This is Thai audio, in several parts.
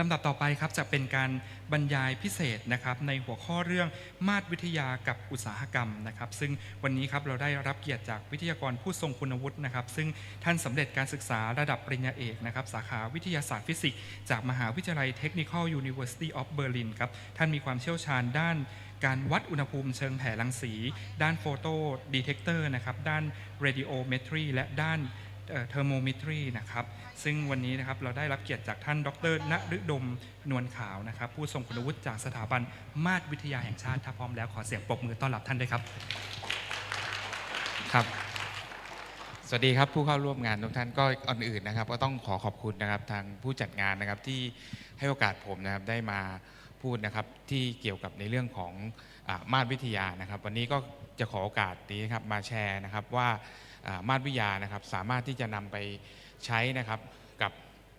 ลำดับต่อไปครับจะเป็นการบรรยายพิเศษนะครับในหัวข้อเรื่องมาตรวิทยากับอุตสาหกรรมนะครับ ซึ่งวันนี้ครับเราได้รับเกียรติจากวิทยากรผู้ทรงคุณวุฒินะครับ ซึ่งท่านสำเร็จการศึกษาระดับปริญญาเอกนะครับ สาขาวิทยาศาสตร์ฟิสิกส์จากมหาวิทยาลัยเทคนิคอลยูนิเวอร์ซิตี้ออฟเบอร์ลินครับ ท่านมีความเชี่ยวชาญด้านการวัดอุณหภูมิเชิงแผ่รังสี ด้านโฟโตดีเทคเตอร์นะครับ ด้านเรดิโอเมตรีและด้าน เทอร์โมมิตรีนะครับซึ่งวันนี้นะครับเราได้รับเกียรติจากท่านดรณฤดมนวลขาวนะครับ ผู้ทรงคุณวุฒิจากสถาบันมาตรวิทยาแห่งชาติถ้าพร้อมแล้วขอเสียงปรบมือต้อนรับท่านด้วยครับครับ สวัสดีครับผู้เข้าร่วมงานทุกท่านก็ก่อนอื่นนะครับ ก็ต้องขอขอบคุณนะครับทางผู้จัดงานนะครับที่ให้โอกาสผมนะครับได้มาพูดนะครับที่เกี่ยวกับในเรื่องของอามาตรวิทยานะครับ วันนี้ก็จะขอโอกาสนี้นะครับมาแชร์นะครับว่าอ่า มาตรวิทยานะครับ สามารถที่จะนำไปใช้นะครับกับ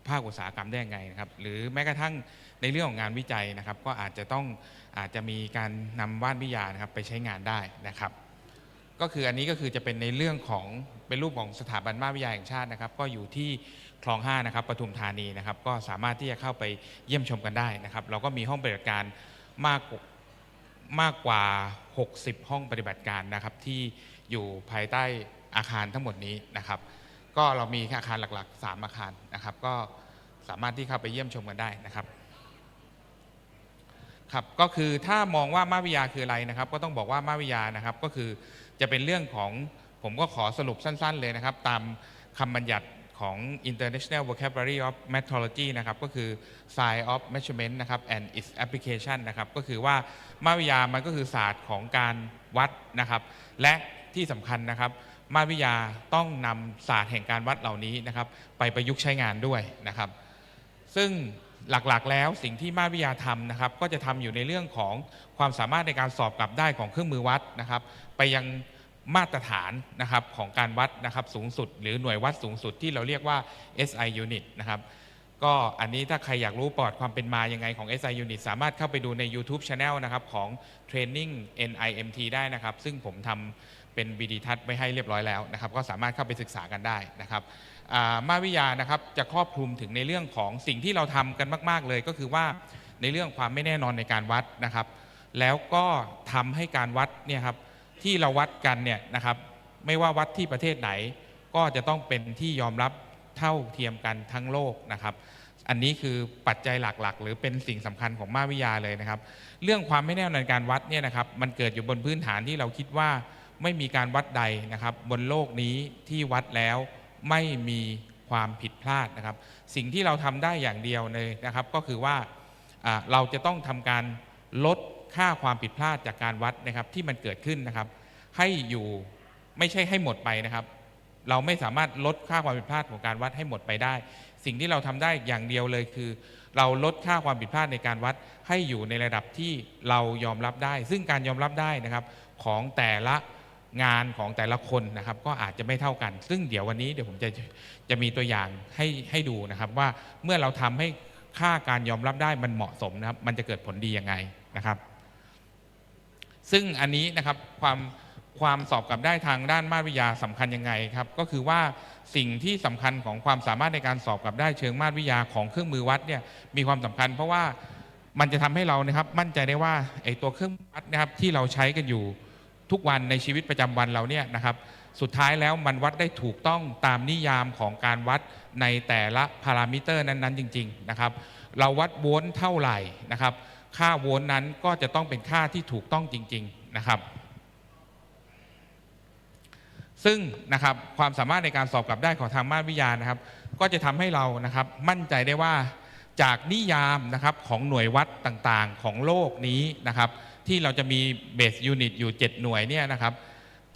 ภาคอุตสาหกรรมได้ยังไงนะครับ หรือแม้กระทั่งในเรื่องของงานวิจัยนะครับ ก็อาจจะต้องอาจจะมีการนำว่านวิทยานะครับไปใช้งานได้นะครับ ก็คืออันนี้ก็คือจะเป็นในเรื่องของเป็นรูปของสถาบันมาตรวิทยาแห่งชาตินะครับ ก็อยู่ที่คลอง5นะครับปทุมธานีนะครับ ก็สามารถที่จะเข้าไปเยี่ยมชมกันได้นะครับ เราก็มีห้องปฏิบัติการมากกว่ามากกว่า 60 ห้องปฏิบัติการนะครับที่อยู่ภายใต้ อาคารทั้งหมดนี้นะครับ ก็เรามีอาคารหลักๆ 3 อาคารนะครับ ก็สามารถที่เข้าไปเยี่ยมชมกันได้นะครับครับก็คือถ้ามองว่ามาวิยาคืออะไรนะครับ ก็ต้องบอกว่ามาวิยานะครับ ก็คือจะเป็นเรื่องของผมก็ขอสรุปสั้น ๆ เลยนะครับ ตามคำบัญญัติของ International Vocabulary of Metrology นะครับ ก็คือ Science of Measurement นะครับ and its application นะครับ ก็คือว่ามาวิยามันก็คือศาสตร์ของการวัดนะครับ และที่สำคัญนะครับ มาวิทยาต้องนำศาสตร์แห่งการวัดเหล่านี้นะครับไปประยุกต์ใช้งานด้วยนะครับ ซึ่งหลักๆ แล้วสิ่งที่มารวิทยาทำนะครับ ก็จะทำอยู่ในเรื่องของความสามารถในการสอบกลับได้ของเครื่องมือวัดนะครับ ไปยังมาตรฐานนะครับของการวัดนะครับสูงสุด หรือหน่วยวัดสูงสุดที่เราเรียกว่า SI unit นะครับก็อันนี้ถ้าใครอยากรู้ประวัติความเป็นมายังไงของ SI unit สามารถเข้าไปดูใน YouTube Channel นะครับของ Training NIMT ได้นะครับ ซึ่งผมทำ เป็นวิดีทัศน์ไว้ให้เรียบร้อยแล้วนะครับ ก็สามารถเข้าไปศึกษากันได้นะครับมาวิทยานะครับจะครอบคลุมถึงในเรื่องของสิ่งที่เราทำกันมาก ๆ เลยก็คือว่าในเรื่องความไม่แน่นอนในการวัดนะครับ แล้วก็ทำให้การวัดเนี่ยครับที่เราวัดกันเนี่ยนะครับไม่ว่าวัดที่ประเทศไหน ก็จะต้องเป็นที่ยอมรับเท่าเทียมกันทั้งโลกนะครับ อันนี้คือปัจจัยหลักๆ หรือเป็นสิ่งสำคัญของมาวิทยาเลยนะครับ เรื่องความไม่แน่นอนการวัดเนี่ยนะครับมันเกิดอยู่บนพื้นฐานที่เราคิดว่า ไม่มีการวัดใดนะครับ บนโลกนี้ที่วัดแล้วไม่มีความผิดพลาดนะครับ สิ่งที่เราทำได้อย่างเดียวเลยนะครับ ก็คือว่าเราจะต้องทำการลดค่าความผิดพลาดจากการวัดนะครับที่มันเกิดขึ้นนะครับ ให้อยู่ไม่ใช่ให้หมดไปนะครับ เราไม่สามารถลดค่าความผิดพลาดของการวัดให้หมดไปได้ สิ่งที่เราทำได้อย่างเดียวเลยคือ เราลดค่าความผิดพลาดในการวัดให้อยู่ในระดับที่เรายอมรับได้ ซึ่งการยอมรับได้นะครับของแต่ละ งานของแต่ละคนนะครับก็อาจจะไม่เท่ากัน ซึ่งเดี๋ยววันนี้เดี๋ยวผมจะจะมีตัวอย่างให้ให้ดูนะครับ ว่าเมื่อเราทำให้ค่าการยอมรับได้มันเหมาะสมนะครับ มันจะเกิดผลดียังไงนะครับ ซึ่งอันนี้นะครับความความสอบกลับได้ทางด้านมาตรวิทยาสำคัญยังไงครับก็คือว่าสิ่งที่สำคัญของความสามารถในการสอบกลับได้เชิงมาตรวิทยาของเครื่องมือวัดเนี่ยมีความสำคัญ เพราะว่ามันจะทำให้เรานะครับมั่นใจได้ว่าไอ้ตัวเครื่องวัดนะครับที่เราใช้กันอยู่ ทุกวันในชีวิตประจำวันเราเนี่ยนะครับ สุดท้ายแล้วมันวัดได้ถูกต้องตามนิยามของการวัดในแต่ละพารามิเตอร์นั้นๆ จริง ๆนะครับ เราวัดโวลต์เท่าไหร่นะครับ ค่าโวลต์นั้นก็จะต้องเป็นค่าที่ถูกต้องจริง ๆนะครับ ซึ่งนะครับความสามารถในการสอบกลับได้ของทางมาตรวิทยานะครับ ก็จะทำให้เรานะครับมั่นใจได้ว่าจากนิยามนะครับของหน่วยวัดต่างๆ ของโลกนี้นะครับ ที่เราจะมีเบสยูนิตอยู่ 7 หน่วยเนี่ยนะครับ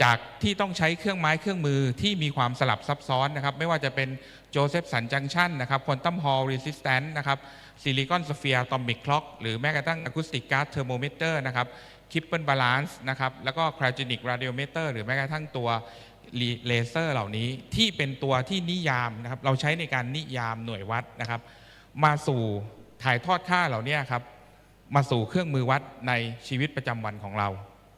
จากที่ต้องใช้เครื่องไม้เครื่องมือที่มีความสลับซับซ้อนนะครับ ไม่ว่าจะเป็นโจเซฟสันจังชันนะครับควอนตัมฮอลรีสิสแตนต์นะครับซิลิคอนสเฟียร์ตอมิกคล็อกหรือแม้กระทั่งอะคูสติกการ์ดเทอร์โมมิเตอร์นะครับคิปเปิลบาลานซ์นะครับแล้วก็คร y จ g นิกราดิโอเมเตอร์หรือแม้กระทั่งตัวเลเซอร์เหล่านี้ที่เป็นตัวที่นิยามนะครับเราใช้ในการนิยามหน่วยวัดนะครับ มาสู่ถ่ายทอดค่าเหล่านี้ครับ มาสู่เครื่องมือวัดในชีวิตประจำวันของเรา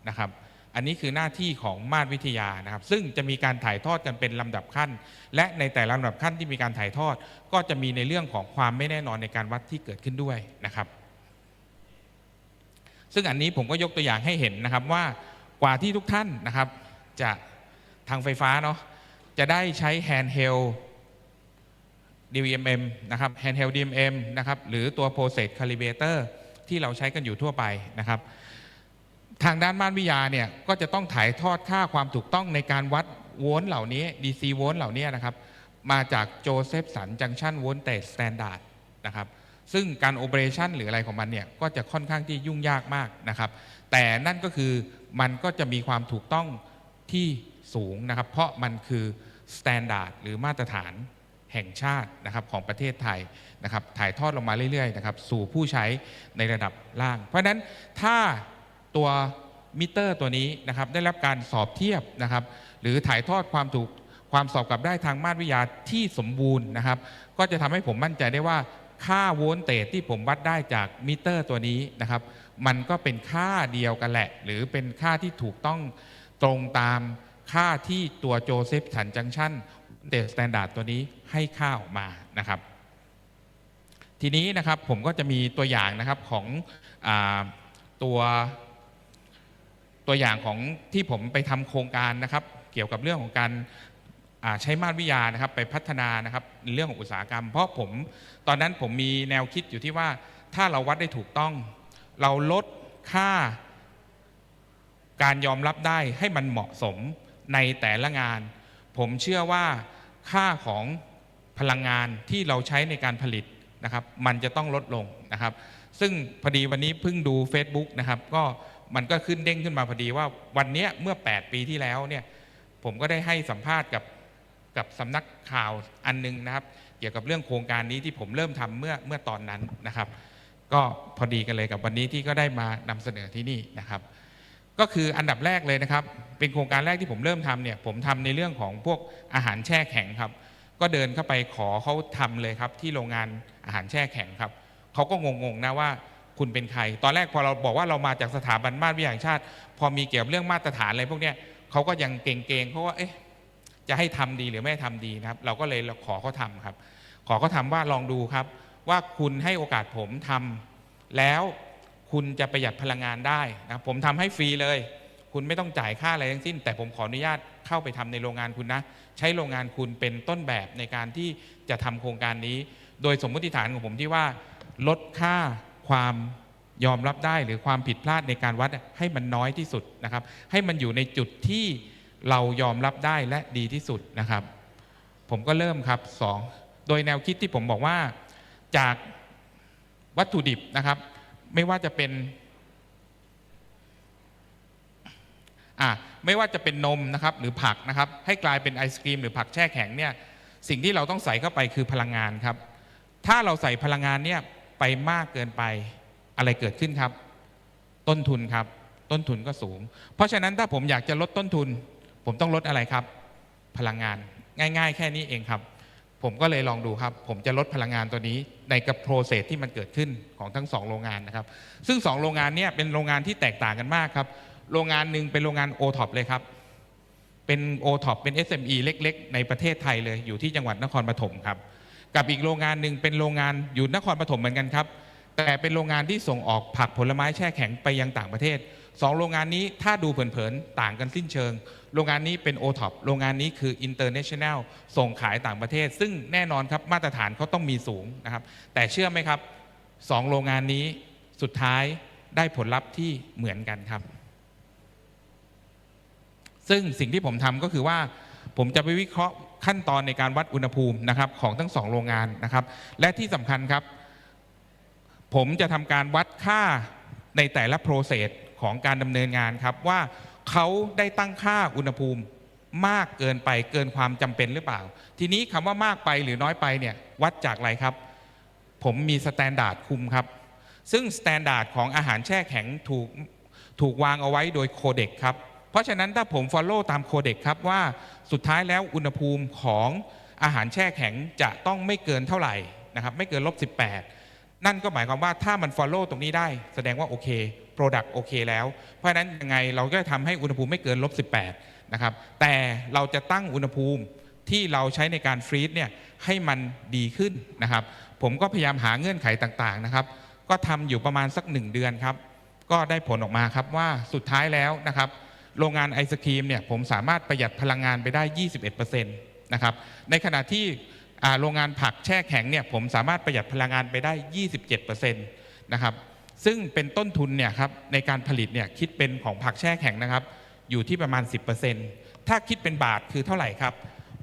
นะครับ อันนี้คือหน้าที่ของมาตรวิทยานะครับ ซึ่งจะมีการถ่ายทอดกันเป็นลำดับขั้น และในแต่ละลำดับขั้นที่มีการถ่ายทอด ก็จะมีในเรื่องของความไม่แน่นอนในการวัดที่เกิดขึ้นด้วยนะครับ ซึ่งอันนี้ผมก็ยกตัวอย่างให้เห็นนะครับว่ากว่าที่ทุกท่านนะครับ จะทางไฟฟ้าเนาะจะได้ใช้ handheld DMM นะครับ handheld DMM นะครับ หรือตัว process calibrator ที่เราใช้กันอยู่ทั่วไปนะครับ ทางด้านม่านวิทยาเนี่ยก็จะต้องถ่ายทอดค่าความถูกต้องในการวัดโวลต์เหล่านี้ DC โวลต์เหล่านี้นะครับ มาจากโจเซฟสันจังชันโวลต์เตสแตนดาร์ดนะครับซึ่งการโอเปอเรชันหรืออะไรของมันเนี่ยก็จะค่อนข้างที่ยุ่งยากมากนะครับ แต่นั่นก็คือมันก็จะมีความถูกต้องที่สูงนะครับ เพราะมันคือสแตนดาร์ดหรือมาตรฐาน แห่งชาตินะครับของประเทศไทยนะครับถ่ายทอดลงมาเรื่อยๆนะครับสู่ผู้ใช้ในระดับล่าง เพราะฉะนั้นถ้าตัวมิเตอร์ตัวนี้นะครับได้รับการสอบเทียบนะครับหรือถ่ายทอดความถูกความสอบกลับได้ทางมาตรวิทยาที่สมบูรณ์นะครับ ก็จะทำให้ผมมั่นใจได้ว่าค่าโวลต์เตจที่ผมวัดได้จากมิเตอร์ตัวนี้นะครับ มันก็เป็นค่าเดียวกันแหละ หรือเป็นค่าที่ถูกต้องตรงตามค่าที่ตัวโจเซฟสันจังชัน เตจสแตนดาร์ดตัวนี้ให้ค่าออกมานะครับ ทีนี้นะครับผมก็จะมีตัวอย่างนะครับของอตัวตัวอย่างของที่ผมไปทำโครงการนะครับ เกี่ยวกับเรื่องของการใช้มาตรวิทยานะครับไปพัฒนานะครับในเรื่องของอุตสาหกรรม เพราะผมตอนนั้นผมมีแนวคิดอยู่ที่ว่าถ้าเราวัดได้ถูกต้อง เราลดค่า การยอมรับได้ให้มันเหมาะสมในแต่ละงาน ผมเชื่อว่าค่าของพลังงานที่เราใช้ในการผลิตนะครับมันจะต้องลดลงนะครับ ซึ่งพอดีวันนี้เพิ่งดู Facebook นะครับก็มันก็ขึ้นเด้งขึ้นมาพอดีว่าวันนี้เมื่อ 8 ปีที่แล้วเนี่ยผมก็ได้ให้สัมภาษณ์กับกับสำนักข่าวอันหนึงนะครับ เกี่ยวกับเรื่องโครงการนี้ที่ผมเริ่มทำเมื่อเมื่อตอนนั้นนะครับ ก็พอดีกันเลยกับวันนี้ที่ก็ได้มานำเสนอที่นี่นะครับ ก็คืออันดับแรกเลยนะครับ เป็นโครงการแรกที่ผมเริ่มทำเนี่ยผมทำในเรื่องของพวกอาหารแช่แข็งครับ ก็เดินเข้าไปขอเขาทำเลยครับ ที่โรงงานอาหารแช่แข็งครับเขาก็งงๆนะว่าคุณเป็นใคร ตอนแรกพอเราบอกว่าเรามาจากสถาบันมาตรวิทยาชาติ พอมีเกี่ยวกับเรื่องมาตรฐานอะไรพวกเนี้ยเขาก็ยังเก่งๆเพราะว่าเอ๊ะจะให้ทำดีหรือไม่ให้ทำดีนะครับ เราก็เลยขอเขาทำครับ ขอเขาทำว่าลองดูครับ ว่าคุณให้โอกาสผมทำแล้ว คุณจะประหยัดพลังงานได้นะผมทำให้ฟรีเลย คุณไม่ต้องจ่ายค่าอะไรทั้งสิ้น แต่ผมขออนุญาตเข้าไปทำในโรงงานคุณนะ ใช้โรงงานคุณเป็นต้นแบบในการที่จะทำโครงการนี้ โดยสมมติฐานของผมที่ว่า ลดค่าความยอมรับได้หรือความผิดพลาดในการวัดให้มันน้อยที่สุดนะครับ ให้มันอยู่ในจุดที่เรายอมรับได้และดีที่สุดนะครับ ผมก็เริ่มครับสองโดยแนวคิดที่ผมบอกว่าจากวัตถุดิบนะครับ ไม่ว่าจะเป็นอะไม่ว่าจะเป็นนมนะครับหรือผักนะครับ ให้กลายเป็นไอศครีมหรือผักแช่แข็งเนี่ยสิ่งที่เราต้องใส่เข้าไปคือพลังงานครับ ถ้าเราใส่พลังงานเนี่ยไปมากเกินไปอะไรเกิดขึ้นครับ ต้นทุนครับ ต้นทุนก็สูง เพราะฉะนั้นถ้าผมอยากจะลดต้นทุน ผมต้องลดอะไรครับ พลังงานง่าย ๆ แค่นี้เองครับ ผมก็เลยลองดูครับ ผมจะลดพลังงานตัวนี้ในกับโปรเซสที่มันเกิดขึ้นของทั้งสองโรงงานนะครับ ซึ่งสองโรงงานเนี่ยเป็นโรงงานที่แตกต่างกันมากครับ โรงงานหนึ่งเป็นโรงงาน o t o p เลยครับ เป็น o t o p เป็น SME เล็ก ๆ ในประเทศไทยเลยอยู่ที่จังหวัดนครปฐมครับ กับอีกโรงงานหนึ่งเป็นโรงงานอยู่นครปฐมเหมือนกันครับ แต่เป็นโรงงานที่ส่งออกผักผลไม้แช่แข็งไปยังต่างประเทศสองโรงงานนี้ถ้าดูเผินๆต่างกันสิ้นเชิง โรงงานนี้เป็น o t o p โรงงานนี้คือ international ส่งขายต่างประเทศ ซึ่งแน่นอนครับมาตรฐานเขาต้องมีสูงนะครับ แต่เชื่อไหมครับสองโรงงานนี้สุดท้ายได้ผลลัพธ์ที่เหมือนกันครับ ซึ่งสิ่งที่ผมทำก็คือว่า ผมจะไปวิเคราะห์ขั้นตอนในการวัดอุณหภูมินะครับของทั้งสองโรงงานนะครับ และที่สำคัญครับ ผมจะทำการวัดค่าในแต่ละโปรเซสของการดำเนินงานครับว่า เขาได้ตั้งค่าอุณหภูมิมากเกินไปเกินความจำเป็นหรือเปล่า ทีนี้คำว่ามากไปหรือน้อยไปเนี่ยวัดจากอะไรครับ ผมมีสแตนดาร์ดคุมครับ ซึ่งสแตนดาร์ดของอาหารแช่แข็งถูกถูกวางเอาไว้โดยโคเด็กครับ เพราะฉะนั้นถ้าผม Follow ตามโคเด็กครับว่าสุดท้ายแล้วอุณหภูมิของอาหารแช่แข็งจะต้องไม่เกินเท่าไหร่นะครับไม่เกินลบ 18 นั่นก็หมายความว่าถ้ามัน Follow ตรงนี้ได้ แสดงว่าโอเค Product โอเคแล้ว เพราะฉะนั้นยังไงเราก็จะทำให้อุณหภูมิไม่เกินลบ18นะครับแต่เราจะตั้งอุณหภูมิที่เราใช้ในการฟรีซเนี่ยให้มันดีขึ้นนะครับ ผมก็พยายามหาเงื่อนไขต่างๆนะครับ ก็ทำอยู่ประมาณสัก 1 เดือนครับ ก็ได้ผลออกมาครับว่าสุดท้ายแล้วนะครับ โรงงานไอศครีมเนี่ยผมสามารถประหยัดพลังงานไปได้ 21%นะครับในขณะที่โรงงานผักแช่แข็งเนี่ยผมสามารถประหยัดพลังงานไปได้ 27%นะครับ ซึ่งเป็นต้นทุนเนี่ยครับในการผลิตเนี่ยคิดเป็นของผักแช่แข็งนะครับ อยู่ที่ประมาณ 10%ถ้าคิดเป็นบาทคือเท่าไหร่ครับ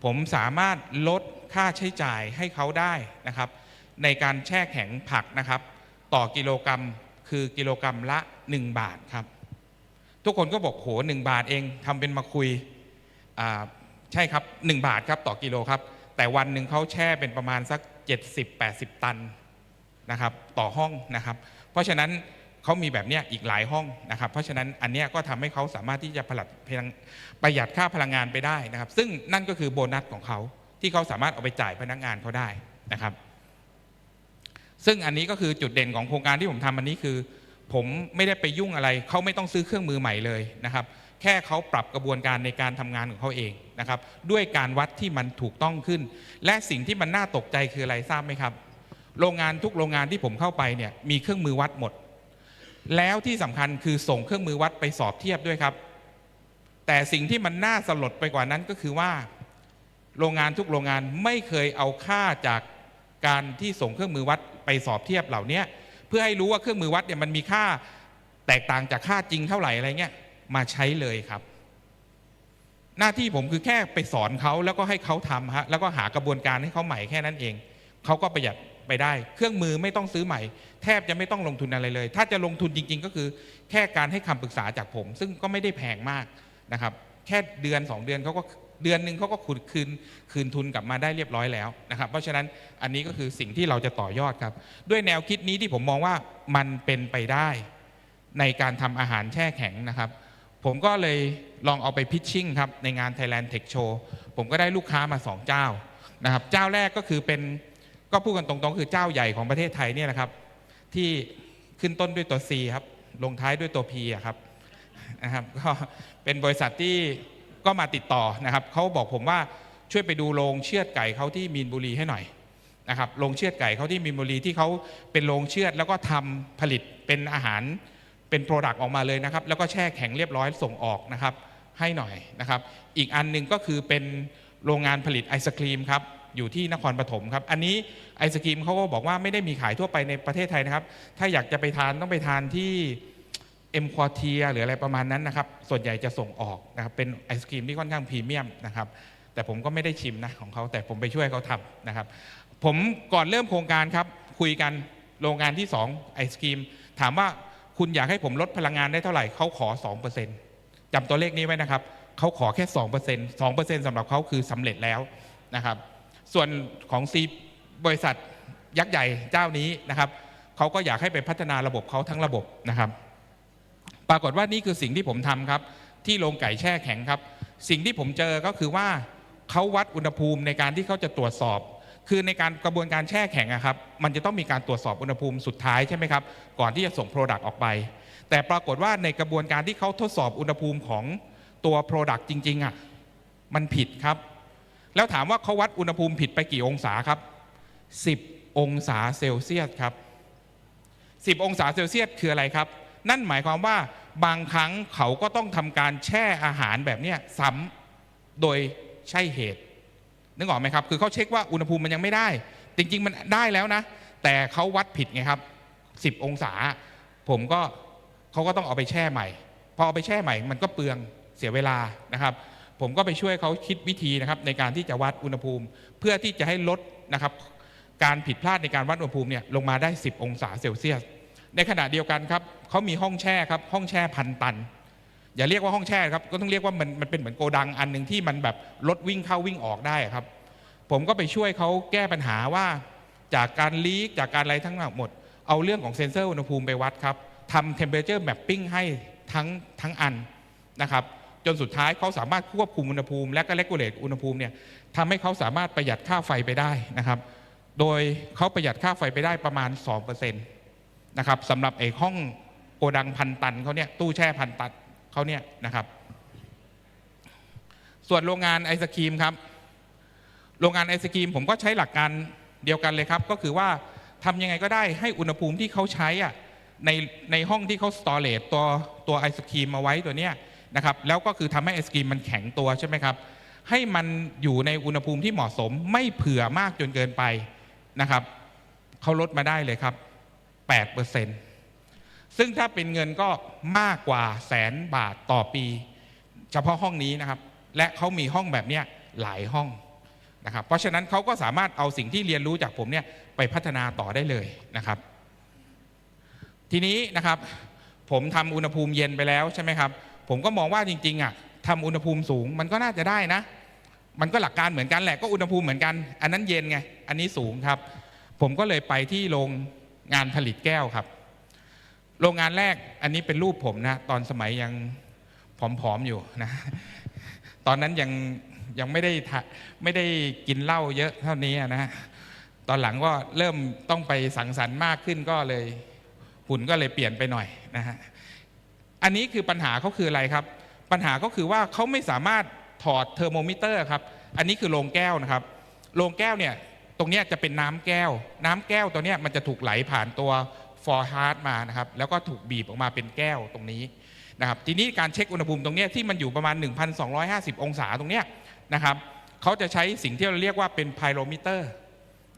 ผมสามารถลดค่าใช้จ่ายให้เขาได้นะครับ ในการแช่แข็งผักนะครับ ต่อกิโลกรัมคือกิโลกรัมละ 1 บาทครับ ทุกคนก็บอกโหหนึ่งบาทเองทำเป็นมาคุยอ่าใช่ครับ 1 บาทครับต่อกิโลครับ แต่วันหนึ่งเขาแช่เป็นประมาณสัก 70-80 ตันนะครับ ต่อห้องนะครับ เพราะฉะนั้นเขามีแบบนี้อีกหลายห้องนะครับ เพราะฉะนั้นอันนี้ก็ทำให้เขาสามารถที่จะผลัดพลังประหยัดค่าพลังงานไปได้นะครับ ซึ่งนั่นก็คือโบนัสของเขาที่เขาสามารถเอาไปจ่ายพนักงานเขาได้นะครับ ซึ่งอันนี้ก็คือจุดเด่นของโครงการที่ผมทำอันนี้คือ ผมไม่ได้ไปยุ่งอะไรเขาไม่ต้องซื้อเครื่องมือใหม่เลยนะครับ แค่เขาปรับกระบวนการในการทำงานของเขาเองนะครับ ด้วยการวัดที่มันถูกต้องขึ้น และสิ่งที่มันน่าตกใจคืออะไรทราบไหมครับ โรงงานทุกโรงงานที่ผมเข้าไปเนี่ยมีเครื่องมือวัดหมด แล้วที่สำคัญคือส่งเครื่องมือวัดไปสอบเทียบด้วยครับ แต่สิ่งที่มันน่าสลดไปกว่านั้นก็คือว่า โรงงานทุกโรงงานไม่เคยเอาค่าจากการที่ส่งเครื่องมือวัดไปสอบเทียบเหล่านี้เพื่อให้รู้ว่าเครื่องมือวัดเนี่ยมันมีค่าแตกต่างจากค่าจริงเท่าไหร่อะไรเงี้ยมาใช้เลยครับ หน้าที่ผมคือแค่ไปสอนเขาแล้วก็ให้เขาทำฮะแล้วก็หากระบวนการให้เขาใหม่แค่นั้นเองเขาก็ประหยัด ไปได้ เครื่องมือไม่ต้องซื้อใหม่ แทบจะไม่ต้องลงทุนอะไรเลย ถ้าจะลงทุนจริง ๆ ก็คือ แค่การให้คำปรึกษาจากผม ซึ่งก็ไม่ได้แพงมากนะครับ แค่เดือน 2 เดือนเขาก็เดือนหนึ่งเขาก็คืนคืนคืนทุนกลับมาได้เรียบร้อยแล้วนะครับ เพราะฉะนั้นอันนี้ก็คือสิ่งที่เราจะต่อยอดครับ ด้วยแนวคิดนี้ที่ผมมองว่ามันเป็นไปได้ ในการทำอาหารแช่แข็งนะครับ ผมก็เลยลองเอาไปพิชชิ่งครับในงาน Thailand Tech Show ผมก็ได้ลูกค้ามา 2 เจ้านะครับ เจ้าแรกก็คือเป็น ก็พูดกันตรงๆ คือเจ้าใหญ่ของประเทศไทยเนี่ยแหละครับ ที่ขึ้นต้นด้วยตัว C ครับ ลงท้ายด้วยตัว P อะครับนะครับ ก็เป็นบริษัทที่ก็มาติดต่อนะครับเขาบอกผมว่าช่วยไปดูโรงเชือดไก่เขาที่มีนบุรีให้หน่อยนะครับโรงเชือดไก่เขาที่มีนบุรีที่เขาเป็นโรงเชือดแล้วก็ทำผลิตเป็นอาหารเป็นโปรดักต์ออกมาเลยนะครับ แล้วก็แช่แข็งเรียบร้อยส่งออกนะครับให้หน่อยนะครับ อีกอันหนึ่งก็คือเป็นโรงงานผลิตไอศครีมครับ อยู่ที่นครปฐมครับ อันนี้ไอศครีมเขาก็บอกว่าไม่ได้มีขายทั่วไปในประเทศไทยนะครับ ถ้าอยากจะไปทานต้องไปทานที่เอ็มควอเทียหรืออะไรประมาณนั้นนะครับ ส่วนใหญ่จะส่งออกนะครับ เป็นไอศครีมที่ค่อนข้างพรีเมียมนะครับ แต่ผมก็ไม่ได้ชิมนะของเขา แต่ผมไปช่วยเขาทำนะครับ ผมก่อนเริ่มโครงการครับ คุยกันโรงงานที่ 2 ไอศครีม ถามว่าคุณอยากให้ผมลดพลังงานได้เท่าไหร่เขาขอ 2%จำตัวเลขนี้ไว้นะครับเขาขอแค่ 2% 2%สำหรับเขาคือสำเร็จแล้วนะครับ ส่วนของซีบริษัทยักษ์ใหญ่เจ้านี้นะครับเขาก็อยากให้ไปพัฒนาระบบเขาทั้งระบบนะครับ ปรากฏว่านี่คือสิ่งที่ผมทำครับ ที่โรงไก่แช่แข็งครับ สิ่งที่ผมเจอก็คือว่าเขาวัดอุณหภูมิในการที่เขาจะตรวจสอบ คือในการกระบวนการแช่แข็งอะครับ มันจะต้องมีการตรวจสอบอุณหภูมิสุดท้ายใช่ไหมครับ ก่อนที่จะส่งโปรดักต์ออกไป แต่ปรากฏว่าในกระบวนการที่เขาทดสอบอุณหภูมิของตัวโปรดักต์จริงๆอะมันผิดครับ แล้วถามว่าเขาวัดอุณหภูมิผิดไปกี่องศาครับ 10 องศาเซลเซียสครับ 10 องศาเซลเซียสคืออะไรครับ นั่นหมายความว่าบางครั้งเขาก็ต้องทำการแช่อาหารแบบนี้ซ้ำโดยใช่เหตุนึกออกไหมครับ คือเขาเช็คว่าอุณหภูมิมันยังไม่ได้ จริง ๆ มันได้แล้วนะ แต่เขาวัดผิดไงครับ 10 องศา ผมก็เขาก็ต้องเอาไปแช่ใหม่ พอเอาไปแช่ใหม่ มันก็เปลืองเสียเวลานะครับ ผมก็ไปช่วยเขาคิดวิธีนะครับในการที่จะวัดอุณหภูมิ เพื่อที่จะให้ลดนะครับการผิดพลาดในการวัดอุณหภูมิเนี่ยลงมาได้ 10 องศาเซลเซียส ในขณะเดียวกันครับเขามีห้องแช่ครับห้องแช่พันตัน อย่าเรียกว่าห้องแช่ครับก็ต้องเรียกว่ามันมันเป็นเหมือนโกดังอันหนึ่งที่มันแบบรถวิ่งเข้าวิ่งออกได้ครับ ผมก็ไปช่วยเขาแก้ปัญหาว่าจากการลีกจากการอะไรทั้งหมด เอาเรื่องของเซ็นเซอร์อุณหภูมิไปวัดครับทำ temperature mapping ให้ทั้งทั้งอันนะครับ จนสุดท้ายเขาสามารถควบคุมอุณหภูมิ และก็เลกูเลตอุณหภูมิเนี่ยทำให้เขาสามารถประหยัดค่าไฟไปได้นะครับ โดยเขาประหยัดค่าไฟไปได้ประมาณ2%นะครับสำหรับไอ้ห้องโกดังพันตันเขาเนี่ยตู้แช่พันตันเขาเนี่ยนะครับ ส่วนโรงงานไอศครีมครับ โรงงานไอศครีมผมก็ใช้หลักการเดียวกันเลยครับ ก็คือว่าทำยังไงก็ได้ให้อุณหภูมิที่เขาใช้อะในในห้องที่เขาสตอเรจตัวตัวไอศครีมมาไว้ตัวเนี้ย นะครับแล้วก็คือทำให้ไอศครีมมันแข็งตัวใช่ไหมครับให้มันอยู่ในอุณหภูมิที่เหมาะสมไม่เผื่อมากจนเกินไปนะครับเขาลดมาได้เลยครับ8%ซึ่งถ้าเป็นเงินก็มากกว่าแสนบาทต่อปี เฉพาะห้องนี้นะครับ และเขามีห้องแบบนี้หลายห้องนะครับ เพราะฉะนั้นเขาก็สามารถเอาสิ่งที่เรียนรู้จากผมเนี่ยไปพัฒนาต่อได้เลยนะครับ ทีนี้นะครับ ผมทำอุณหภูมิเย็นไปแล้วใช่ไหมครับ ผมก็มองว่าจริงๆอะทำอุณหภูมิสูงมันก็น่าจะได้นะ มันก็หลักการเหมือนกันแหละก็อุณหภูมิเหมือนกัน อันนั้นเย็นไงอันนี้สูงครับ ผมก็เลยไปที่โรงงานผลิตแก้วครับ โรงงานแรกอันนี้เป็นรูปผมนะ ตอนสมัยยังผอมๆอยู่นะ ตอนนั้นยังยังไม่ได้ไม่ได้กินเหล้าเยอะเท่านี้นะตอนหลังก็เริ่มต้องไปสังสรรค์มากขึ้นก็เลยหุ่นก็เลยเปลี่ยนไปหน่อยนะฮะ อันนี้คือปัญหาเขาคืออะไรครับ ปัญหาก็คือว่าเขาไม่สามารถถอดเทอร์โมมิเตอร์ครับ อันนี้คือโรงแก้วนะครับ โรงแก้วเนี่ย ตรงนี้จะเป็นน้ำแก้ว น้ำแก้วตัวเนี้ยมันจะถูกไหลผ่านตัวฟอร์ฮาร์ดมานะครับ แล้วก็ถูกบีบออกมาเป็นแก้วตรงนี้นะครับ ทีนี้การเช็คอุณหภูมิตรงเนี้ยที่มันอยู่ประมาณ 1,250 องศาตรงเนี้ยนะครับเขาจะใช้สิ่งที่เราเรียกว่าเป็นไพโรมิเตอร์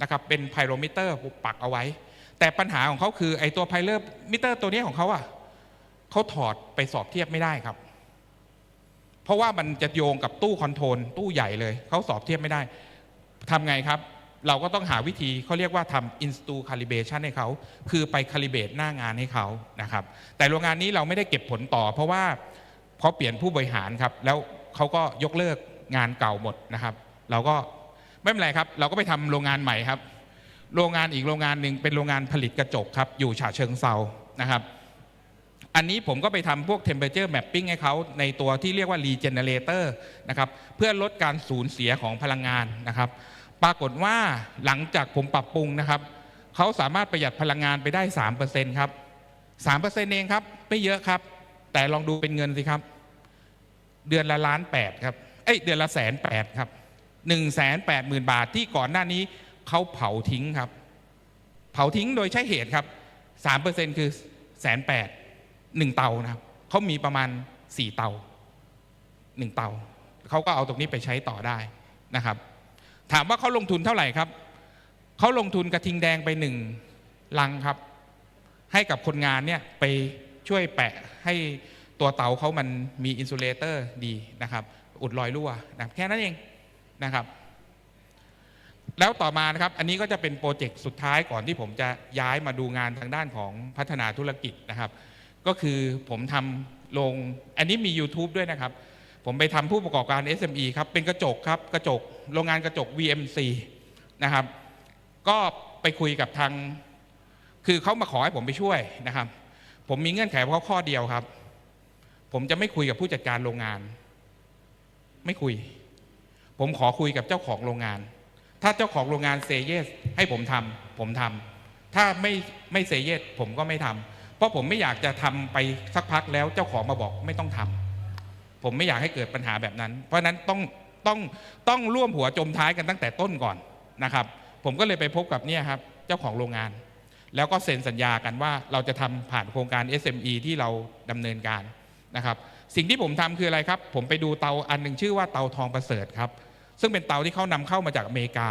นะครับ เป็นไพโรมิเตอร์ปักเอาไว้ แต่ปัญหาของเขาคือไอ้ตัวไพโรมิเตอร์ตัวนี้ของเขาอะ เขาถอดไปสอบเทียบไม่ได้ครับ เพราะว่ามันจะโยงกับตู้คอนโทรลตู้ใหญ่เลยเขาสอบเทียบไม่ได้ทำไงครับ เราก็ต้องหาวิธีเขาเรียกว่าทำ install calibration ให้เขา คือไป calibrate หน้างานให้เขานะครับ แต่โรงงานนี้เราไม่ได้เก็บผลต่อ เพราะว่าเขาเปลี่ยนผู้บริหารครับ แล้วเขาก็ยกเลิกงานเก่าหมดนะครับ เราก็ไม่เป็นไรครับ เราก็ไปทำโรงงานใหม่ครับ โรงงานอีกโรงงานหนึ่งเป็นโรงงานผลิตกระจกครับ อยู่ฉะเชิงเซานะครับ อันนี้ผมก็ไปทำพวก temperature mapping ให้เขาในตัวที่เรียกว่า regenerator นะครับเพื่อลดการสูญเสียของพลังงานนะครับ ปรากฏว่าหลังจากผมปรับปรุงนะครับเขาสามารถประหยัดพลังงานไปได้ 3%ครับ 3%เองครับไม่เยอะครับ แต่ลองดูเป็นเงินสิครับ เดือนละล้านแปดครับเอ้ยเดือนละแสนแปดครับหนึ่งแสนแปดหมื่นบาทที่ก่อนหน้านี้เขาเผาทิ้งครับ เผาทิ้งโดยใช่เหตุครับ3%คือแสนแปด หนึ่งเตานะครับเขามีประมาณสี่เตาหนึ่งเตาเขาก็เอาตรงนี้ไปใช้ต่อได้นะครับ ถามว่าเขาลงทุนเท่าไหร่ครับเขาลงทุนกระทิงแดงไปหนึ่งลังครับ ให้กับคนงานเนี่ยไปช่วยแปะให้ตัวเตาเขามันมีอินซูเลเตอร์ดีนะครับ อุดรอยรั่วนะแค่นั้นเองนะครับ แล้วต่อมานะครับ อันนี้ก็จะเป็นโปรเจกต์สุดท้ายก่อนที่ผมจะย้ายมาดูงานทางด้านของพัฒนาธุรกิจนะครับ ก็คือผมทำลงอันนี้มี YouTube ด้วยนะครับ ผมไปทำผู้ประกอบการ SME ครับ เป็นกระจกครับ กระจกโรงงานกระจก VMC นะครับ ก็ไปคุยกับทาง คือเขามาขอให้ผมไปช่วยนะครับ ผมมีเงื่อนไขเพราะข้อเดียวครับ ผมจะไม่คุยกับผู้จัดการโรงงาน ไม่คุย ผมขอคุยกับเจ้าของโรงงาน ถ้าเจ้าของโรงงานเซเยสให้ผมทำผมทำถ้าไม่ไม่เซเยสผมก็ไม่ทำ ราะผมไม่อยากจะทำไปสักพักแล้วเจ้าของมาบอกไม่ต้องทำผมไม่อยากให้เกิดปัญหาแบบนั้น เพราะฉะนั้นต้องต้องต้องร่วมหัวจมท้ายกันตั้งแต่ต้นก่อนนะครับ ผมก็เลยไปพบกับเนี่ยครับเจ้าของโรงงาน แล้วก็เซ็นสัญญากันว่าเราจะทำผ่านโครงการ SME ที่เราดำเนินการนะครับ สิ่งที่ผมทำคืออะไรครับ ผมไปดูเตาอันหนึ่งชื่อว่าเตาทองประเสริฐครับ ซึ่งเป็นเตาที่เขานำเข้ามาจากอเมริกา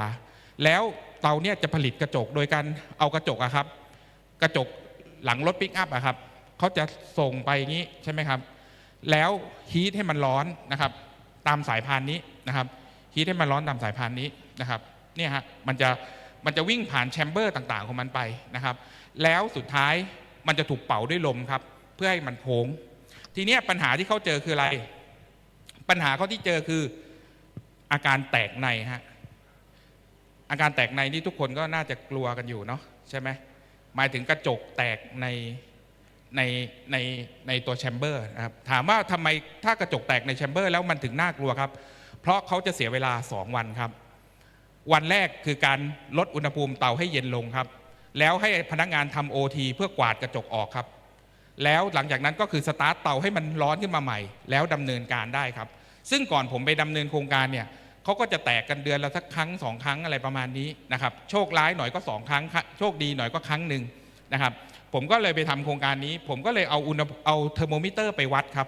แล้วเตาเนี่ยจะผลิตกระจกโดยการเอากระจกอะครับ กระจก หลังรถปิกอัพอะครับเขาจะส่งไปอย่างนี้ใช่ไหมครับ แล้วฮีทให้มันร้อนนะครับ ตามสายพานนี้นะครับฮีทให้มันร้อนตามสายพานนี้นะครับเนี่ยฮะมันจะมันจะวิ่งผ่านแชมเบอร์ต่างๆของมันไปนะครับ แล้วสุดท้ายมันจะถูกเป่าด้วยลมครับ เพื่อให้มันโค้ง ทีนี้ปัญหาที่เขาเจอคืออะไร ปัญหาเขาที่เจอคืออาการแตกในฮะอาการแตกในนี่ทุกคนก็น่าจะกลัวกันอยู่เนาะใช่ไหม หมายถึงกระจกแตกในในในในตัวแชมเบอร์นะครับถามว่าทำไมถ้ากระจกแตกในแชมเบอร์แล้วมันถึงน่ากลัวครับ เพราะเขาจะเสียเวลา 2 วันครับ วันแรกคือการลดอุณหภูมิเตาให้เย็นลงครับ แล้วให้พนักงานทำโอทีเพื่อกวาดกระจกออกครับ แล้วหลังจากนั้นก็คือสตาร์ทเตาให้มันร้อนขึ้นมาใหม่ แล้วดำเนินการได้ครับ ซึ่งก่อนผมไปดำเนินโครงการเนี่ย เขาก็จะแตกกันเดือนละสักครั้งสองครั้งอะไรประมาณนี้นะครับโชคร้ายหน่อยก็สองครั้ง โชคดีหน่อยก็ครั้งหนึ่งนะครับผมก็เลยไปทำโครงการนี้ ผมก็เลยเอาอุณหเอาเทอร์โมมิเตอร์ไปวัดครับ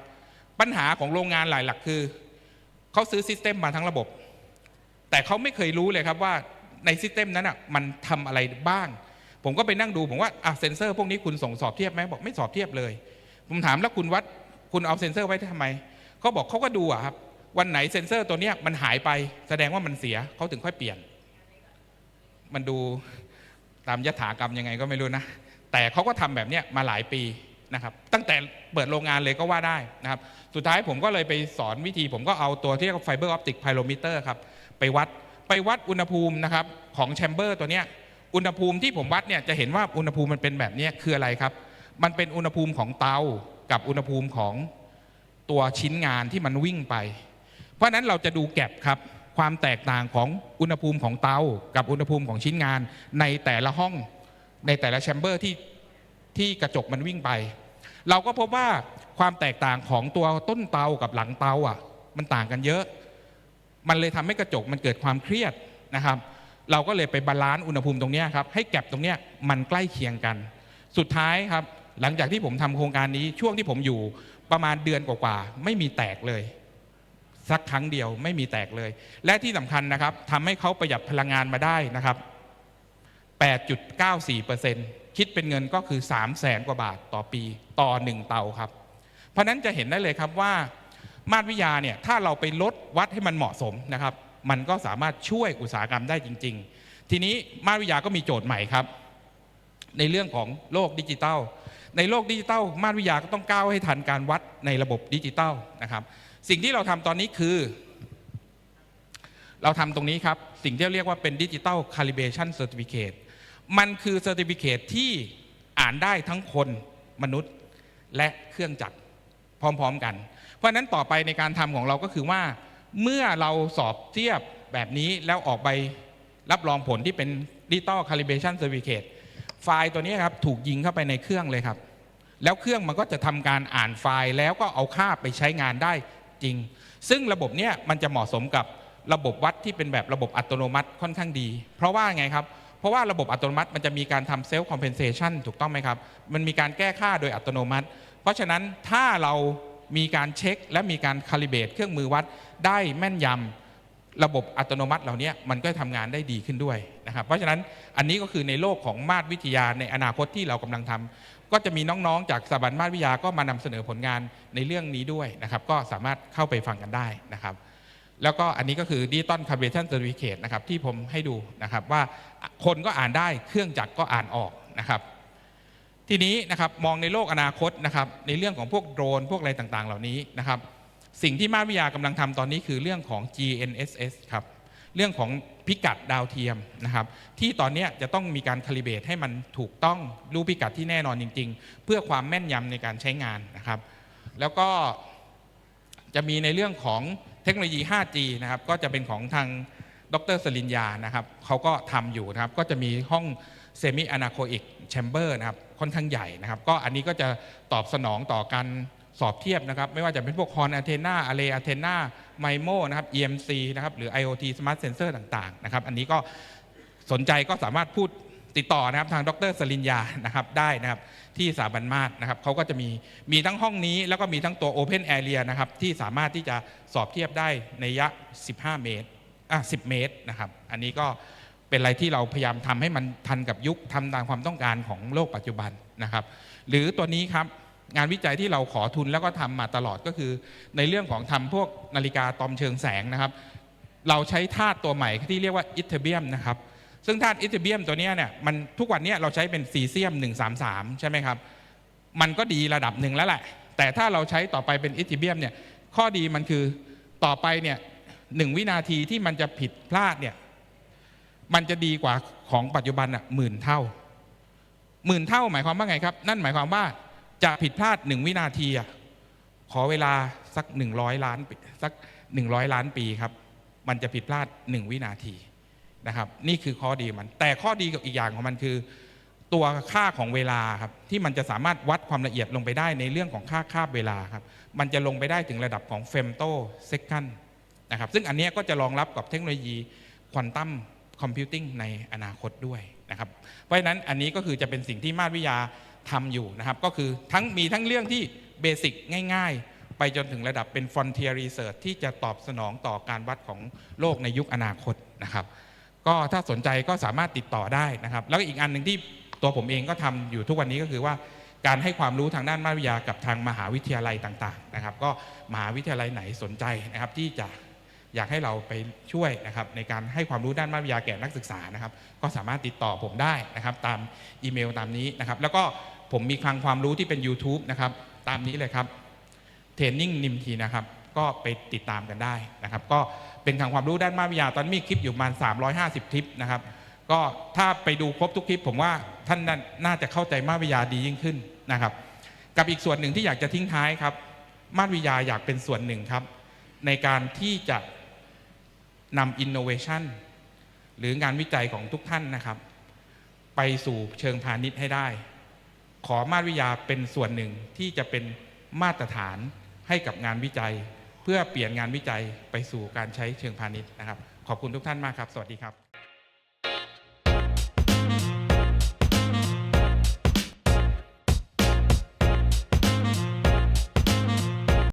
ปัญหาของโรงงานหลายหลักคือเขาซื้อซิสเต็มมาทั้งระบบ แต่เขาไม่เคยรู้เลยครับว่าในซิสเต็มนั้นอะมันทำอะไรบ้าง ผมก็ไปนั่งดูผมว่าอะเซนเซอร์พวกนี้คุณส่งสอบเทียบไหมบอกไม่สอบเทียบเลย ผมถามแล้วคุณวัดคุณเอาเซนเซอร์ไว้ทำไมเขาบอกเขาก็ดูอะครับ วันไหนเซนเซอร์ตัวนี้มันหายไป แสดงว่ามันเสียเขาถึงค่อยเปลี่ยน มันดูตามยถากรรมยังไงก็ไม่รู้นะ แต่เขาก็ทำแบบนี้มาหลายปีนะครับตั้งแต่เปิดโรงงานเลยก็ว่าได้นะครับ สุดท้ายผมก็เลยไปสอนวิธี ผมก็เอาตัวที่เรียกว่าไฟเบอร์ออปติกไพโรมิเตอร์ครับไปวัดไปวัดอุณหภูมินะครับของแชมเบอร์ตัวนี้อุณหภูมิที่ผมวัดเนี่ยจะเห็นว่าอุณหภูมิมันเป็นแบบนี้คืออะไรครับ มันเป็นอุณหภูมิของเตากับอุณหภูมิของตัวชิ้นงานที่มันวิ่งไป เพราะนั้นเราจะดูแก็บครับความแตกต่างของอุณหภูมิของเตา กับอุณหภูมิของชิ้นงาน ในแต่ละห้องในแต่ละแชมเบอร์ที่ที่กระจกมันวิ่งไป เราก็พบว่าความแตกต่างของตัวต้นเตากับหลังเตาอะมันต่างกันเยอะ มันเลยทำให้กระจกมันเกิดความเครียดนะครับ เราก็เลยไปบาลานซ์อุณหภูมิตรงนี้ครับให้แก็บตรงนี้มันใกล้เคียงกัน สุดท้ายครับ หลังจากที่ผมทำโครงการนี้ช่วงที่ผมอยู่ประมาณเดือนกว่าๆไม่มีแตกเลย สักครั้งเดียวไม่มีแตกเลย และที่สำคัญนะครับทำให้เขาประหยัดพลังงานมาได้นะครับ 8.94%คิดเป็นเงินก็คือ 3 0 0แสนกว่าบาทต่อปีต่อ 1 เตาครับ เพราะนั้นจะเห็นได้เลยครับว่า มาตรวิทยาเนี่ยถ้าเราไปลดวัดให้มันเหมาะสมนะครับ มันก็สามารถช่วยอุตสาหกรรมได้จริง ๆ ทีนี้มาตรวิทยาก็มีโจทย์ใหม่ครับ ในเรื่องของโลกดิจิตัลในโลกดิจิตัลมาตรวิทยาก็ต้องก้าวให้ทันการวัดในระบบดิจิตัลนะครับ สิ่งที่เราทำตอนนี้คือ เราทำตรงนี้ครับ สิ่งที่เรียกว่าเป็นดิจิ t a ลคาลิเบชันเซอร์ติฟิเคมันคือเซอร์ติฟิเคที่อ่านได้ทั้งคนมนุษย์และเครื่องจักรพร้อมๆกัน เพราะฉะนั้นต่อไปในการทำของเราก็คือว่า เมื่อเราสอบเทียบแบบนี้แล้วออกใบรับรองผลที่เป็นดิจิ t a ลคาลิเบชันเซอร์ติฟิเคไฟล์ตัวนี้ครับถูกยิงเข้าไปในเครื่องเลยครับ แล้วเครื่องมันก็จะทำการอ่านไฟล์แล้วก็เอาค่าไปใช้งานได้ จริง ซึ่งระบบเนี้ยมันจะเหมาะสมกับระบบวัดที่เป็นแบบระบบอัตโนมัติค่อนข้างดี เพราะว่าไงครับ เพราะว่าระบบอัตโนมัติมันจะมีการทำเซลล์คอมเพนเซชันถูกต้องไหมครับ มันมีการแก้ค่าโดยอัตโนมัติ เพราะฉะนั้นถ้าเรามีการเช็ค และมีการคาลิเบตเครื่องมือวัดได้แม่นยำระบบอัตโนมัติเหล่านี้มันก็ทำงานได้ดีขึ้นด้วยนะครับ เพราะฉะนั้นอันนี้ก็คือในโลกของมาตรวิทยาในอนาคตที่เรากำลังทำ ก็จะมีน้องๆ จากสถาบันมาตรวิทยาก็มานำเสนอผลงานในเรื่องนี้ด้วยนะครับ ก็สามารถเข้าไปฟังกันได้นะครับ แล้วก็อันนี้ก็คือดิจิตอลคาร์บชันเซอร์ติเคนะครับที่ผมให้ดูนะครับว่าคนก็อ่านได้เครื่องจักรก็อ่านออกนะครับ ทีนี้นะครับมองในโลกอนาคตนะครับ ในเรื่องของพวกโดรนพวกอะไรต่างๆ เหล่านี้นะครับ สิ่งที่มาตรวิทยากำลังทำตอนนี้คือเรื่องของ GNSS ครับ เรื่องของพิกัดดาวเทียมนะครับ ที่ตอนนี้จะต้องมีการคาลิเบตให้มันถูกต้องรู้พิกัดที่แน่นอนจริง ๆ เพื่อความแม่นยำในการใช้งานนะครับ แล้วก็จะมีในเรื่องของเทคโนโลยี 5G นะครับ ก็จะเป็นของทางดรสลินยานะครับเขาก็ทำอยู่นะครับ ก็จะมีห้องเซมิอนาโคอิกแชมเบอร์นะครับ ค่อนข้างใหญ่นะครับ ก็อันนี้ก็จะตอบสนองต่อการ สอบเทียบนะครับ ไม่ว่าจะเป็นพวกคอนอะเทนาอะเรอะเทนาไมโมนะครับ EMC นะครับหรือ IoT Smart Sensor ต่างๆนะครับ อันนี้ก็สนใจก็สามารถพูดติดต่อนะครับทางดรสลินยานะครับได้นะครับที่สถาบันมาศนะครับเขาก็จะมีมีทั้งห้องนี้ แล้วก็มีทั้งตัว Open Area นะครับที่สามารถที่จะสอบเทียบได้ในระยะ 15 เมตรอะ10 เมตรนะครับ อันนี้ก็เป็นอะไรที่เราพยายามทำให้มันทันกับยุคทำตามความต้องการของโลกปัจจุบันนะครับ หรือตัวนี้ครับ งานวิจัยที่เราขอทุนแล้วก็ทำมาตลอดก็คือ ในเรื่องของทำพวกนาฬิกาตอมเชิงแสงนะครับ เราใช้ธาตุตัวใหม่ที่เรียกว่าอิเทเบียมนะครับ ซึ่งธาตุอิเทเบียมตัวเนี้ยเนี่ยมันทุกวันเนี้ยเราใช้เป็นซีเซียม 133 ใช่ไหมครับ มันก็ดีระดับหนึ่งแล้วแหละ แต่ถ้าเราใช้ต่อไปเป็นอิเทเบียมเนี่ยข้อดีมันคือต่อไปเนี่ยหนึ่งวินาทีที่มันจะผิดพลาดเนี่ยมันจะดีกว่าของปัจจุบันอะหมื่นเท่าหมื่นเท่าหมายความว่าไงครับ นั่นหมายความว่า จะผิดพลาดหนึ่งวินาทีขอเวลาสักหนึ่งร้อยล้านสักหนึ่งร้อยล้านปีครับ มันจะผิดพลาดหนึ่งวินาทีนะครับ นี่คือข้อดีมัน แต่ข้อดีกับอีกอย่างของมันคือ ตัวค่าของเวลาครับที่มันจะสามารถวัดความละเอียดลงไปได้ในเรื่องของค่าคาบเวลาครับมันจะลงไปได้ถึงระดับของเฟมโตเซคันนะครับซึ่งอันนี้ก็จะรองรับกับเทคโนโลยีควอนตัมคอมพิวติ้งในอนาคตด้วยนะครับ เพราะฉะนั้นอันนี้ก็คือจะเป็นสิ่งที่มาตรวิทยา ทำอยู่นะครับ ก็คือทั้งมีทั้งเรื่องที่เบสิกง่าย ๆ ไปจนถึงระดับเป็น frontier research ที่จะตอบสนองต่อการวัดของโลกในยุคอนาคตนะครับ ก็ถ้าสนใจก็สามารถติดต่อได้นะครับ แล้วก็อีกอันหนึ่งที่ตัวผมเองก็ทำอยู่ทุกวันนี้ก็คือว่าการให้ความรู้ทางด้านมารวิทยากับทางมหาวิทยาลัยต่างๆนะครับ ก็มหาวิทยาลัยไหนสนใจนะครับ ที่จะอยากให้เราไปช่วยนะครับ ในการให้ความรู้ด้านมารวิทยาแก่นักศึกษานะครับ ก็สามารถติดต่อผมได้นะครับ ตามอีเมลตามนี้นะครับ แล้วก็ ผมมีคลังความรู้ที่เป็น YouTube นะครับ ตามนี้เลยครับเทรนนิ่งนิมทีนะครับก็ไปติดตามกันได้นะครับ ก็เป็นทางความรู้ด้านมาวิทยาตอนนี้มีคลิปอยู่ประมาณ 350 คลิปนะครับ ก็ถ้าไปดูครบทุกคลิป ผมว่าท่านน่าจะเข้าใจมาวิทยาดียิ่งขึ้นนะครับ กับอีกส่วนหนึ่งที่อยากจะทิ้งท้ายครับ มาวิทยาอยากเป็นส่วนหนึ่งครับ ในการที่จะนำอินโนเวชันหรืองานวิจัยของทุกท่านนะครับ ไปสู่เชิงพาณิชย์ให้ได้ ขอมาตรวิทยาเป็นส่วนหนึ่งที่จะเป็นมาตรฐานให้กับงานวิจัย เพื่อเปลี่ยนงานวิจัยไปสู่การใช้เชิงพาณิชย์นะครับ ขอบคุณทุกท่านมากครับ สวัสดีครับ